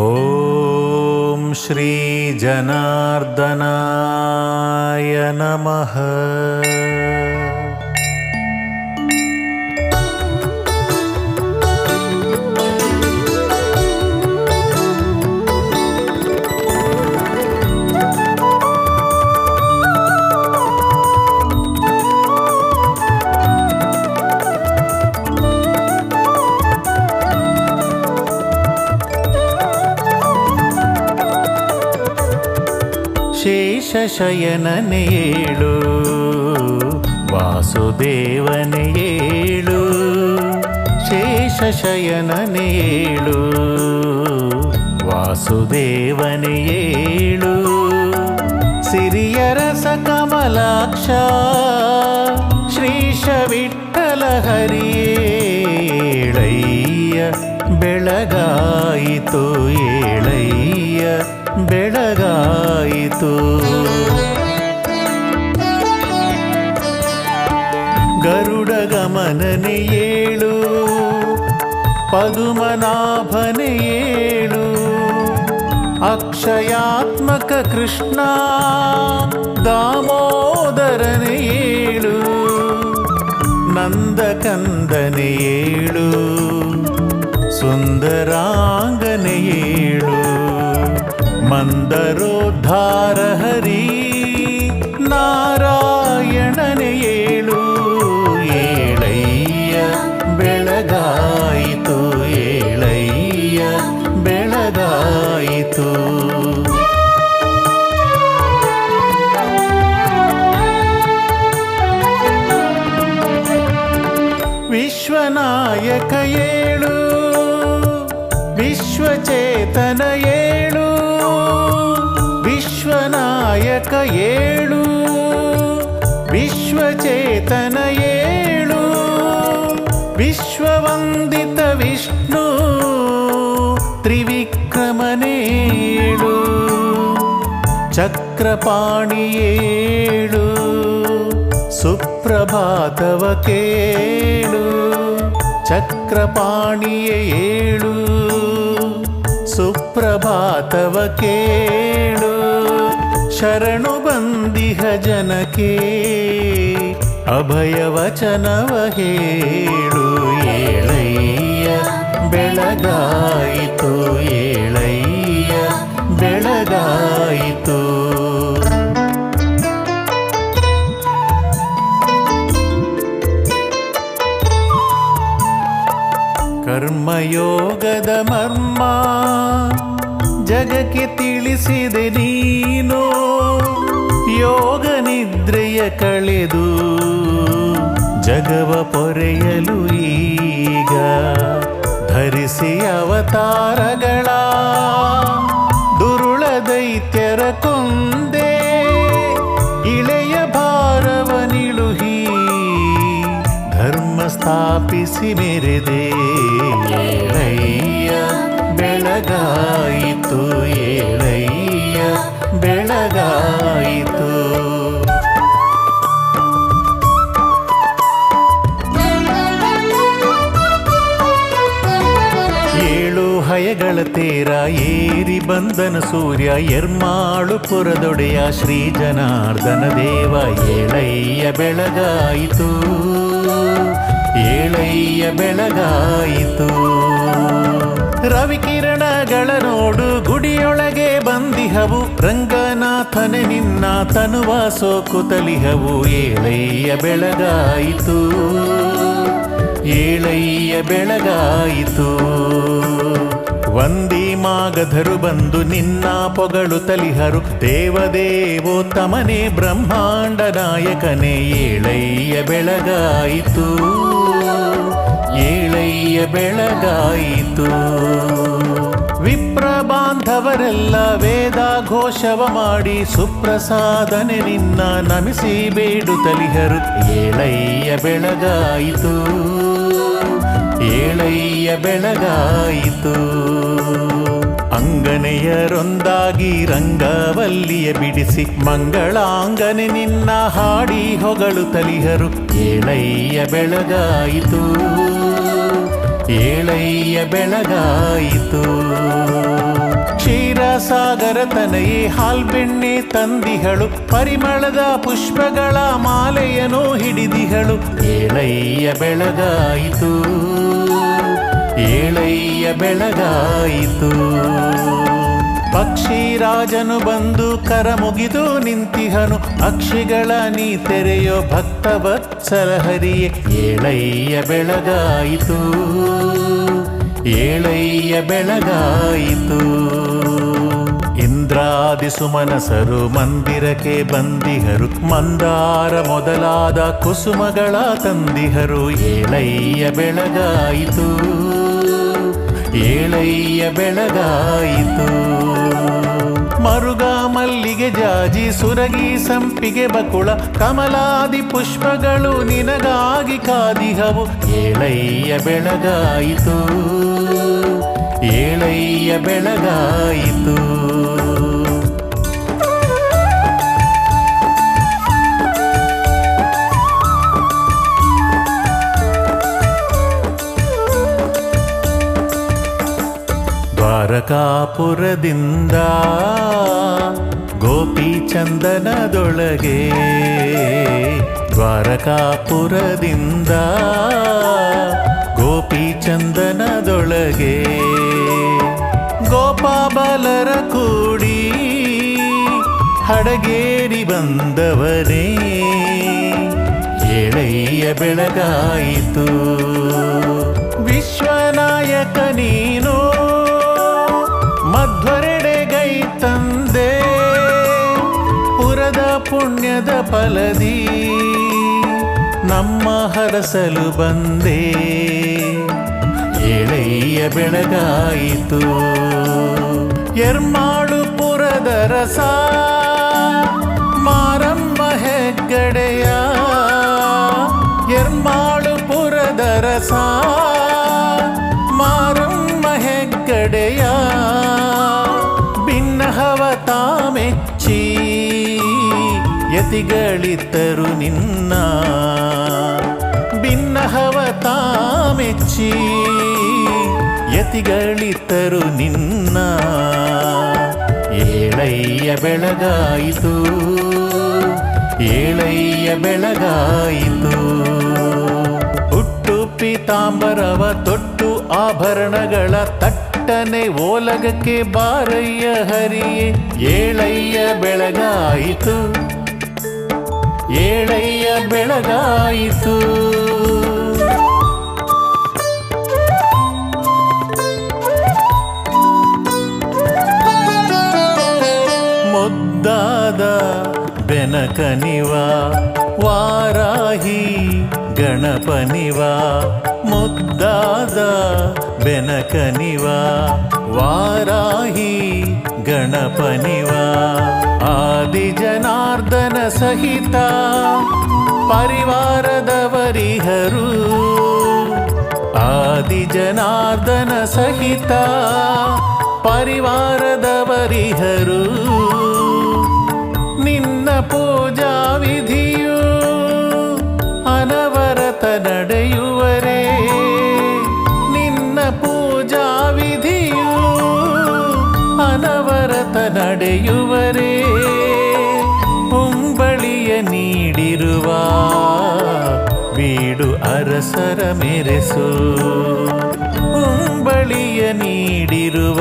ॐ श्रीजनार्दनाय नमः ಶೇಷಶಯನನೆ ಏಳು ವಾಸುದೇವನೆ ಏಳು ಶೇಷಶಯನನೆ ಏಳು ವಾಸುದೇವನೆ ಏಳು ಸಿರಿಯರಸ ಕಮಲಾಕ್ಷ ಶ್ರೀಶ ವಿಠಲ ಹರಿಯೇಳಯ್ಯ ಬೆಳಗಾಯಿತು ಏಳಯ್ಯ ಬೆಳಗಾಯಿತು. ಗರುಡ ಗಮನನೆ ಏಳು ಪದುಮನಾಭನೆ ಏಳು ಅಕ್ಷಯಾತ್ಮಕ ಕೃಷ್ಣ ದಾಮೋದರನೆ ಏಳು ನಂದಕಂದನೆ ಏಳು ಸುಂದರಾಂಗನೆ ಏಳು. ಮಂದರೋದ್ಧಾರ ಹರಿ ನಾರಾಯಣನೆ ಏಳು ಏಳಯ್ಯ ಬೆಳಗಾಯಿತು ಏಳಯ್ಯ ಬೆಳಗಾಯಿತು. ವಿಶ್ವನಾಯಕ ವಿಶ್ವಚೇತನ ಏಳು, ವಿಶ್ವವಂದಿತ ವಿಷ್ಣು ತ್ರಿವಿಕ್ರಮನೇಳು ಚಕ್ರಪಾಣಿಯೇಳು ಸುಪ್ರಭಾತವ ಕೇಳು, ಚಕ್ರಪಾಣಿಯ ಏಳು, ಸುಪ್ರಭಾತವ ಕೇಳು, ಶರಣು ಬಂದಿಹ ಜನಕ್ಕೆ ಅಭಯವಚನವ ಹೇಳು ಏಳಯ್ಯ ಬೆಳಗಾಯಿತು ಏಳಯ್ಯ ಬೆಳಗಾಯಿತು. ಕರ್ಮಯೋಗದ ಮರ್ಮ ಜಗಕ್ಕೆ ತಿಳಿಸಿದೆ ನೀನೋ. ಕಳೆದು ಜಗವ ಪೊರೆಯಲು ಈಗ ಧರಿಸಿ ಅವತಾರಗಳ ದುರುಳ ದೈತ್ಯರ ಕೊಂದೆ ಇಳೆಯ ಭಾರವ ನಿಳುಹಿ ಧರ್ಮ ಸ್ಥಾಪಿಸಿ ಮೆರೆದೆ ಏಳಯ್ಯ ಬೆಳಗಾಯಿತು ಏಳಯ್ಯ ಬೆಳಗಾಯಿತು ಹಯಗಳ ತೇರ ಏರಿ ಬಂದನ ಸೂರ್ಯ, ಎರ್ಮಾಳು ಪುರದೊಡೆಯ ಶ್ರೀ ಜನಾರ್ದನ ದೇವ, ಏಳಯ್ಯ ಬೆಳಗಾಯಿತು. ಏಳಯ್ಯ ಬೆಳಗಾಯಿತು. ರವಿಕಿರಣಗಳ ನೋಡು, ಗುಡಿಯೊಳಗೆ ಬಂದಿಹವು. ರಂಗನಾಥನೆ ನಿನ್ನ ತನುವ ಸೋಕುತಲಿಹವು ಏಳಯ್ಯ ಬೆಳಗಾಯಿತು. ಏಳಯ್ಯ ಬೆಳಗಾಯಿತು. ಮಾಗಧರು ಬಂದು ನಿನ್ನ ಪೊಗಳು ತಲಿಹರು. ದೇವದೇವೋತ್ತಮನೇ ಬ್ರಹ್ಮಾಂಡ ನಾಯಕನೇ, ಏಳಯ್ಯ ಬೆಳಗಾಯಿತು. ಏಳಯ್ಯ ಬೆಳಗಾಯಿತು. ವಿಪ್ರಬಾಂಧವರೆಲ್ಲ ವೇದ ಘೋಷವ ಮಾಡಿ ಸುಪ್ರಸಾದನೆ ನಿನ್ನ ನಮಿಸಿ ಬೇಡು ತಲಿಹರು. ಏಳಯ್ಯ ಬೆಳಗಾಯಿತು. ಏಳಯ್ಯ ಬೆಳಗಾಯಿತು. ಅಂಗನೆಯರೊಂದಾಗಿ ರಂಗವಲ್ಲಿಯ ಬಿಡಿಸಿ ಮಂಗಳಾಂಗನೆ ನಿನ್ನ ಹಾಡಿ ಹೊಗಳು ತಲಿಹರು. ಏಳಯ್ಯ ಬೆಳಗಾಯಿತು. ಏಳಯ್ಯ ಬೆಳಗಾಯಿತು. ಕ್ಷೀರಸಾಗರ ಹಾಲ್ ಹಾಲ್ಬೆಣ್ಣೆ ತಂದಿಹಳು. ಪರಿಮಳದ ಪುಷ್ಪಗಳ ಮಾಲೆಯನು ಹಿಡಿದಿಹಳು. ಏಳಯ್ಯ ಬೆಳಗಾಯಿತು. ಬೆಳಗಾಯಿತು. ಪಕ್ಷಿರಾಜನು ಬಂದು ಕರ ಮುಗಿದು ನಿಂತಿಹನು. ಅಕ್ಷಿಗಳ ನೀ ತೆರೆಯೋ ಭಕ್ತ ವತ್ಸಲ ಹರಿಯೇ ಏಳಯ್ಯ ಬೆಳಗಾಯಿತು. ಏಳಯ್ಯ ಬೆಳಗಾಯಿತು. ಇಂದ್ರಾದಿ ಸುಮನಸರು ಮಂದಿರಕ್ಕೆ ಬಂದಿಹರು. ಮಂದಾರ ಮೊದಲಾದ ಕುಸುಮಗಳ ತಂದಿಹರು. ಏಳಯ್ಯ ಬೆಳಗಾಯಿತು. ಏಳಯ್ಯ ಬೆಳಗಾಯಿತು. ಮರುಗ ಮಲ್ಲಿಗೆ ಜಾಜಿ ಸುರಗಿ ಸಂಪಿಗೆ ಬಕುಳ ಕಮಲಾದಿ ಪುಷ್ಪಗಳು ನಿನಗಾಗಿ ಕಾದಿಹವು. ಏಳಯ್ಯ ಬೆಳಗಾಯಿತು. ಏಳಯ್ಯ ಬೆಳಗಾಯಿತು. ದ್ವಾರಕಾಪುರದಿಂದ ಗೋಪಿ ಚಂದನದೊಳಗೆ ದ್ವಾರಕಾಪುರದಿಂದ ಗೋಪಿ ಚಂದನದೊಳಗೆ ಗೋಪಾಬಲರ ಕೂಡಿ ಹಡಗೇರಿ ಬಂದವರೇ ಎಳೆಯ ಬೆಳಗಾಯಿತು. ಪುಣ್ಯದ ಫಲದಿ ನಮ್ಮ ಹರಸಲು ಬಂದೆ. ಎಳೆಯ ಬೆಳಗಾಯಿತು. ಎರ್ಮಾಳು ಪುರದ ರಸ ಯತಿಗಳಿದ್ದರು ನಿನ್ನ. ಭಿನ್ನಹವ ತಾಮೆಚ್ಚಿ ಯತಿಗಳಿದ್ದರು ನಿನ್ನ. ಏಳಯ್ಯ ಬೆಳಗಾಯಿತು ಏಳಯ್ಯ ಬೆಳಗಾಯಿತು. ಹುಟ್ಟು ಪಿತಾಂಬರವ ತೊಟ್ಟು ಆಭರಣಗಳ ತಟ್ಟನೆ ಓಲಗಕ್ಕೆ ಬಾರಯ್ಯ ಹರಿಯೇ. ಏಳಯ್ಯ ಬೆಳಗಾಯಿತು ಏಳಯ್ಯ ಬೆಳಗಾಯಿತು. ಮುದ್ದಾದ ಬೆನಕನಿವ ವಾರಾಹಿ ಗಣಪನಿವ ಮುದ್ದಾದ ಬೆನಕನಿವ ವಾರಾಹಿ ಗಣಪನಿವ ಆದಿ ಜನಾರ್ದನ ಸಹಿತ ಪರಿವಾರದವರಿಹರು. ಆದಿ ಜನಾರ್ದನ ಬೀಡು ಅರಸರ ಮೆರೆಸು. ಉಂಬಳಿಯ ನೀಡಿರುವ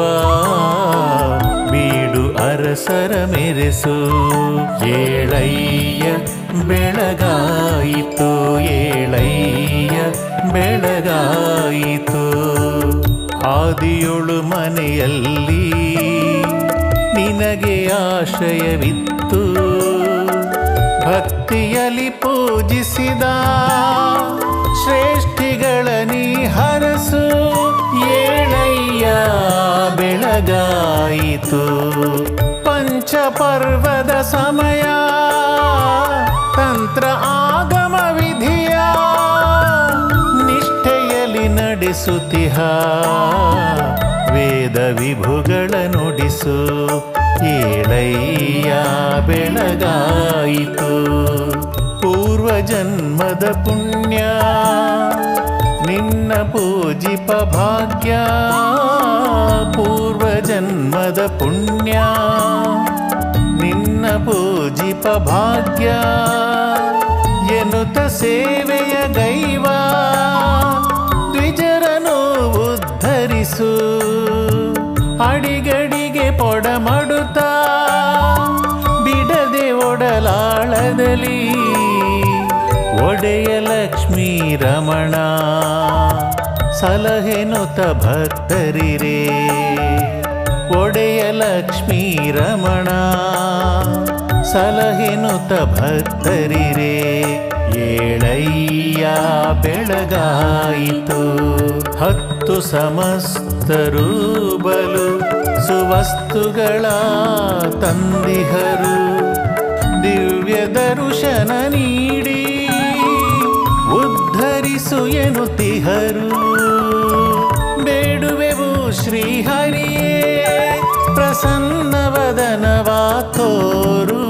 ಬೀಡು ಅರಸರ ಮೆರೆಸು. ಏಳಯ್ಯ, ಬೆಳಗಾಯಿತು. ಏಳಯ್ಯ, ಬೆಳಗಾಯಿತು. ಆದಿಯೊಳು ಮನೆಯಲ್ಲಿ ನಿನಗೆ ಆಶ್ರಯವಿತ್ತು. ಭಕ್ತಿಯಲಿ ಪೂಜಿಸಿದ ಶ್ರೇಷ್ಠಿಗಳ ನೀ ಹರಸು ಏಳಯ್ಯ ಬೆಳಗಾಯಿತು. ಪಂಚಪರ್ವದ ಸಮಯ ತಂತ್ರ ಆಗಮ ವಿಧಿಯ ನಿಷ್ಠೆಯಲ್ಲಿ ನಡೆಸುತ್ತಿಹ ವೇದ ವಿಭುಗಳ ನುಡಿಸು, ಏಳಯ್ಯ ಬೆಳಗಾಯಿತು. ಪೂರ್ವ ಜನ್ಮದ ಪುಣ್ಯ, ನಿನ್ನ ಪೂಜಿಪ ಭಾಗ್ಯ. ಪೂರ್ವ ಜನ್ಮದ ಪುಣ್ಯ, ನಿನ್ನ ಪೂಜಿಪ ಭಾಗ್ಯ. ಎನ್ನುತ್ತ ಸೇವೆಯ ದೈವ ದ್ವಿಜರನು ಉದ್ಧರಿಸು. ಪೊಡಮಡುತ್ತಾ ಬಿಡದೆ ಒಡಲಾಳದಲ್ಲಿ ಒಡೆಯ ಲಕ್ಷ್ಮೀ ರಮಣ. ಸಲಹೆನುತ ಭಕ್ತರಿರೇ, ಒಡೆಯ ಲಕ್ಷ್ಮೀ ರಮಣ. ಸಲಹೆನುತ ಭಕ್ತರಿರೇ, ಏಳಯ್ಯ ಬೆಳಗಾಯಿತು. ಹತ್ತು ಸಮಸ್ತರು ಬಲು ಸುವಸ್ತುಗಳ ತಂದಿಹರು, ದಿವ್ಯ ದರ್ಶನ ನೀಡಿ, ಉದ್ಧರಿಸು ಎನ್ನುತ್ತಿಹರು. ಬೇಡುವೆವು ಶ್ರೀಹರಿಯೇ ಪ್ರಸನ್ನವದನವಾ ತೋರು,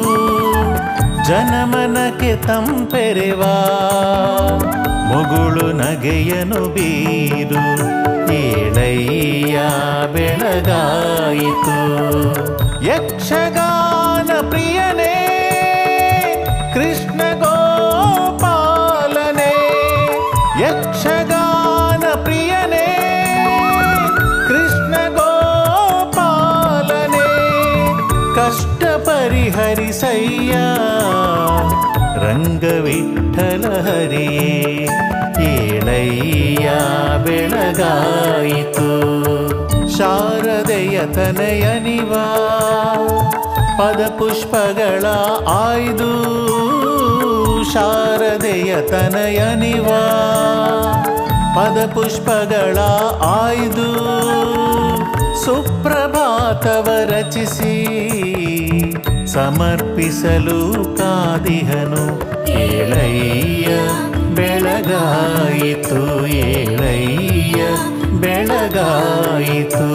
ಜನಮನಕ್ಕೆ ತಂಪೆರೆವಾ, ಮುಗುಳು ನಗೆಯನು ಬೀರು. ಏಳಯ್ಯ ಬೆಳಗಾಯಿತು ಯಕ್ಷಗಾನ ಪ್ರಿಯನೇ ಕೃಷ್ಣ ಗೋಪಾಲನೆ ಯಕ್ಷಗಾನ ಪ್ರಿಯನೇ ಕೃಷ್ಣ ಗೋಪಾಲನೆ ಕಷ್ಟ ಪರಿಹರಿಸಯ್ಯ ರಂಗವಿಠಲ ಹರಿಯೇ ಏಳಯ್ಯ ಬೆಳಗಾಯಿತು ಶಾರದೆಯ ತನಯನಿವಾ ಪದಪುಷ್ಪಗಳ ಆಯ್ದು, ಶಾರದೆಯ ತನಯನಿವಾ ಪದಪುಷ್ಪಗಳ ಆಯ್ದು, ಸುಪ್ರಭಾತವ ರಚಿಸಿ, ಸಮರ್ಪಿಸಲು ಕಾದಿಹನು. ಏಳಯ್ಯ, ಬೆಳಗಾಯಿತು ಏಳಯ್ಯ, ಬೆಳಗಾಯಿತು.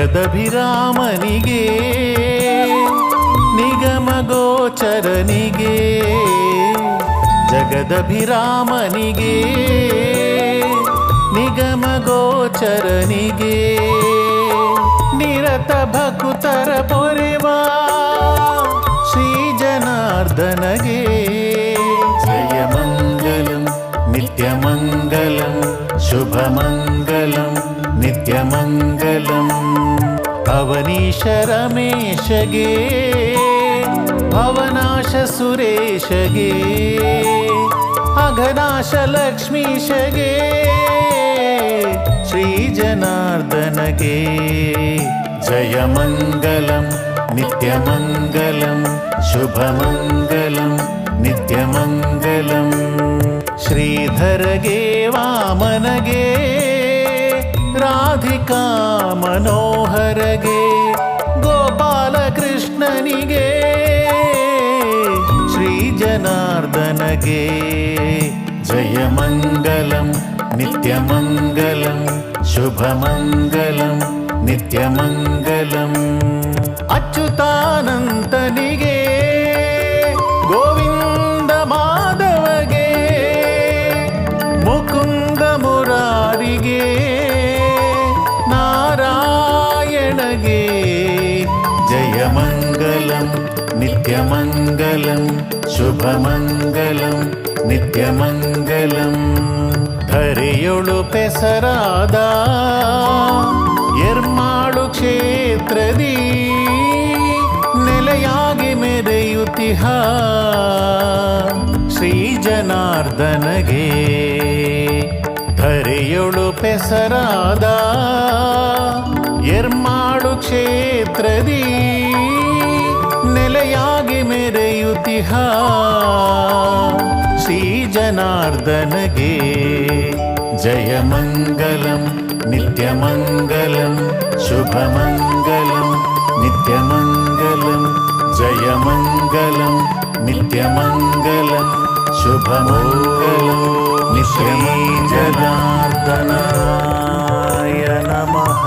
ಜಗದಭಿರಾಮನಿಗೆ ನಿಗಮ ಗೋಚರನಿಗೆ ಜಗದಭಿರಾಮನಿಗೆ ನಿಗಮ ಗೋಚರನಿಗೆ ನಿರತ ಭಕುತರ ಪೊರೆವಾ श रमेश गे अवनाश सुरेश गे अघनाश लक्ष्मीश गे श्री जनार्दन गे जय मङ्गलम् नित्यमङ्गलम्। शुभ मङ्गलम् नित्यमङ्गलम् श्रीधर गे ಕೃಷ್ಣನಿಗೆ ಶ್ರೀ ಜನಾರ್ದನಗೆ ಜಯ ಮಂಗಲಂ ನಿತ್ಯ ಮಂಗಲಂ ಶುಭ ಮಂಗಲಂ ನಿತ್ಯ ಮಂಗಲಂ ಶುಭ ನಿತ್ಯಮಂಗಲಂ. ನಿತ್ಯ ಮಂಗಲಂ ಹರಿಯೊಳು ಪೆಸರಾದ ಎರ್ಮಾಳು ಕ್ಷೇತ್ರದಿ ನೆಲೆಯಾಗಿ ಮೆರೆಯುತಿಹ ಶ್ರೀ ಜನಾರ್ದನಗೆ ಧರೆಯೊಳು ಪೆಸರಾದ ಎರ್ಮಾಳು ಕ್ಷೇತ್ರದಿ ತೆರೆಯುತಿಹ ಶ್ರೀ ಜನಾರ್ದನಗೆ ಜಯ ಮಂಗಲಂ ನಿತ್ಯ ಮಂಗಲಂ ಶುಭ ಮಂಗಲಂ ನಿತ್ಯ ಮಂಗಲಂ ಜಯ ಮಂಗಲಂ ನಿತ್ಯ ಮಂಗಲಂ ಶುಭ ಮಂಗಲಂ ನಿತ್ಯ ಜನಾರ್ದನಾಯ ನಮಃ